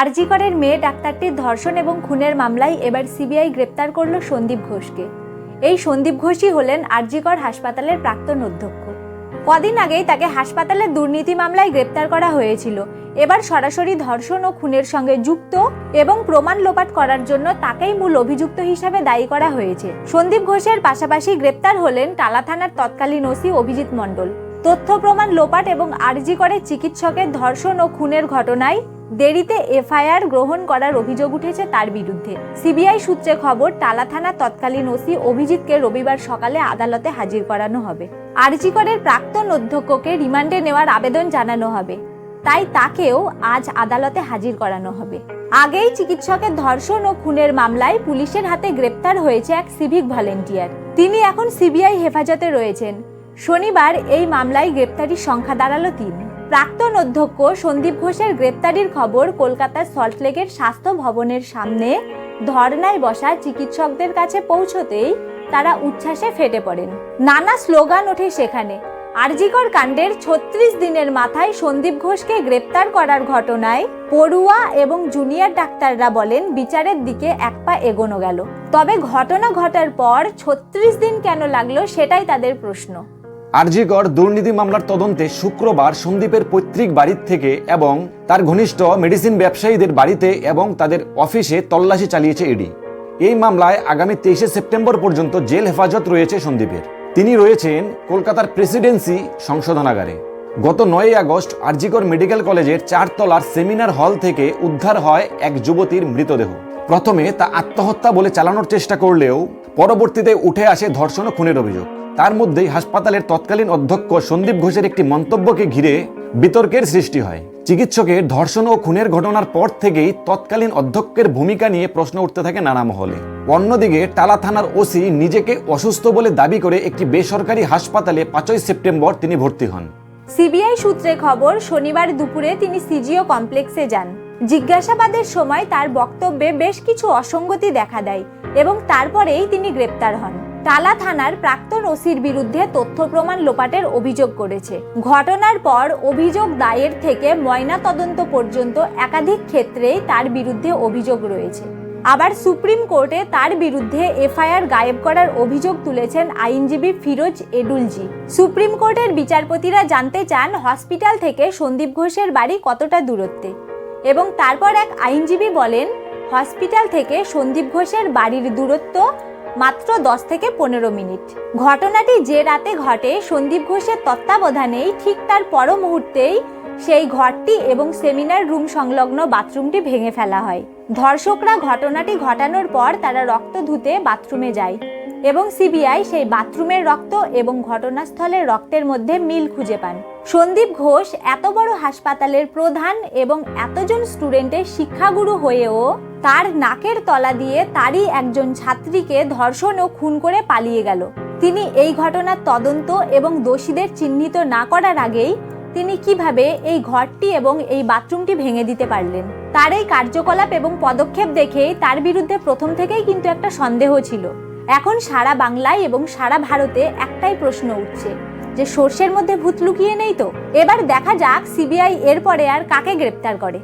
আরজিকরের মেয়ে ডাক্তারটির ধর্ষণ এবং খুনের মামলায় এবার সিবিআই গ্রেপ্তার করল সন্দীপ ঘোষকে। এই সন্দীপ ঘোষই হলেন আরজিকর হাসপাতালের প্রাক্তন অধ্যক্ষ। কদিন আগেই তাকে হাসপাতালের দুর্নীতি মামলায় গ্রেপ্তার করা হয়েছিল। এবার সরাসরি ধর্ষণ ও খুনের সঙ্গে যুক্ত এবং প্রমাণ লোপাট করার জন্য তাকেই মূল অভিযুক্ত হিসাবে দায়ী করা হয়েছে। সন্দীপ ঘোষের পাশাপাশি গ্রেপ্তার হলেন টালা থানার তৎকালীন ওসি অভিজিৎ মণ্ডল। তথ্য প্রমাণ লোপাট এবং আরজি করে চিকিৎসকের ধর্ষণ ও খুনের ঘটনায় দেরিতে এফআইআর গ্রহণ করার অভিযোগ উঠেছে তার বিরুদ্ধে। সিবিআই সূত্রে খবর, টালা থানা তৎকালীন ওসি অভিজিৎকে রবিবার সকালে আদালতে হাজির করানো হবে। আরজিকরের প্রাক্তন অধ্যক্ষকে রিমান্ডে নেওয়ার আবেদন জানানো হবে। তাই তাকেও আজ আদালতে হাজির করানো হবে। আগেই চিকিৎসকের ধর্ষণ ও খুনের মামলায় পুলিশের হাতে গ্রেপ্তার হয়েছে এক সিভিক ভলেন্টিয়ার। তিনি এখন সিবিআই হেফাজতে রয়েছেন। শনিবার এই মামলায় গ্রেপ্তারির সংখ্যা দাঁড়াল তিন। প্রাক্তন অধ্যক্ষ সন্দীপ ঘোষের গ্রেপ্তারির খবর কলকাতার সল্টলেকের স্বাস্থ্য ভবনের সামনে ধর্নায় বসা চিকিৎসকদের কাছে পৌঁছতেই তারা উচ্ছ্বাসে ফেটে পড়েন। নানা স্লোগান ওঠে সেখানে। আরজিকর কাণ্ডের ছত্রিশ দিনের মাথায় সন্দীপ ঘোষকে গ্রেপ্তার করার ঘটনায় পড়ুয়া এবং জুনিয়র ডাক্তাররা বলেন, বিচারের দিকে এক পা এগোনো গেল। তবে ঘটনা ঘটার পর ছত্রিশ দিন কেন লাগল সেটাই তাদের প্রশ্ন। আরজিকর দুর্নীতি মামলার তদন্তে শুক্রবার সন্দীপের পৈতৃক বাড়ির থেকে এবং তার ঘনিষ্ঠ মেডিসিন ব্যবসায়ীদের বাড়িতে এবং তাদের অফিসে তল্লাশি চালিয়েছে ইডি। এই মামলায় আগামী তেইশে সেপ্টেম্বর পর্যন্ত জেল হেফাজত রয়েছে সন্দীপের। তিনি রয়েছেন কলকাতার প্রেসিডেন্সি সংশোধনাগারে। গত নয়ই আগস্ট আরজিকর মেডিকেল কলেজের চারতলার সেমিনার হল থেকে উদ্ধার হয় এক যুবতীর মৃতদেহ। প্রথমে তা আত্মহত্যা বলে চালানোর চেষ্টা করলেও পরবর্তীতে উঠে আসে ধর্ষণ ও খুনের অভিযোগ। তার মধ্যেই হাসপাতালের তৎকালীন অধ্যক্ষ সন্দীপ ঘোষের একটি মন্তব্যকে ঘিরে বিতর্কের সৃষ্টি হয়। চিকিৎসকের ধর্ষণ ও খুনের ঘটনার পর থেকেই তৎকালীন অধ্যক্ষের ভূমিকা নিয়ে প্রশ্ন উঠতে থাকে নানা মহলে। অন্যদিকে টালা থানার ওসি নিজেকে অসুস্থ বলে দাবি করে একটি বেসরকারি হাসপাতালে পাঁচই সেপ্টেম্বর তিনি ভর্তি হন। সিবিআই সূত্রে খবর, শনিবার দুপুরে তিনি সিজিও কমপ্লেক্সে যান। জিজ্ঞাসাবাদের সময় তার বক্তব্যে বেশ কিছু অসঙ্গতি দেখা দেয় এবং তারপরেই তিনি গ্রেপ্তার হন। টালা থানার প্রাক্তন ওসির বিরুদ্ধে তথ্য প্রমাণ লোপাটের অভিযোগ করেছে। ঘটনার পর অভিযোগ দায়ের থেকে ময়না তদন্ত পর্যন্ত একাধিক ক্ষেত্রেই তার বিরুদ্ধে অভিযোগ রয়েছে। আবার সুপ্রিম কোর্টে তার বিরুদ্ধে এফআইআর গায়েব করার অভিযোগ তুলেছেন আইনজীবী ফিরোজ এডুলজি। সুপ্রিম কোর্টের বিচারপতিরা জানতে চান হসপিটাল থেকে সন্দীপ ঘোষের বাড়ি কতটা দূরত্বে। এবং তারপর এক আইনজীবী বলেন, হসপিটাল থেকে সন্দীপ ঘোষের বাড়ির দূরত্ব মাত্র দশ থেকে পনেরো মিনিট। ঘটনাটি যে রাতে ঘটে, সন্দীপ ঘোষের তত্ত্বাবধানেই ঠিক তার পর মুহূর্তেই সেই ঘরটি এবং সেমিনার রুম সংলগ্ন বাথরুমটি ভেঙে ফেলা হয়। ধর্ষকরা ঘটনাটি ঘটানোর পর তারা রক্ত ধুতে বাথরুমে যায়। এবং সিবিআই সেই বাথরুমের রক্ত এবং ঘটনাস্থলের রক্তের মধ্যে মিল খুঁজে পান। সন্দীপ ঘোষ এত বড় হাসপাতালের প্রধান এবং এতজন স্টুডেন্টের শিক্ষাগুরু হয়েও তার নাকের তলা দিয়ে তারই একজন ছাত্রীকে ধর্ষণ ও খুন করে পালিয়ে গেল। তিনি এই ঘটনার তদন্ত এবং দোষীদের চিহ্নিত না করার আগেই তিনি কীভাবে এই ঘরটি এবং এই বাথরুমটি ভেঙে দিতে পারলেন? তার এই কার্যকলাপ এবং পদক্ষেপ দেখেই তার বিরুদ্ধে প্রথম থেকেই কিন্তু একটা সন্দেহ ছিল। এখন সারা বাংলায় এবং সারা ভারতে একটাই প্রশ্ন উঠছে, যে সর্ষের মধ্যে ভূত লুকিয়ে নেই তো? এবার দেখা যাক সিবিআই এরপরে আর কাকে গ্রেপ্তার করে।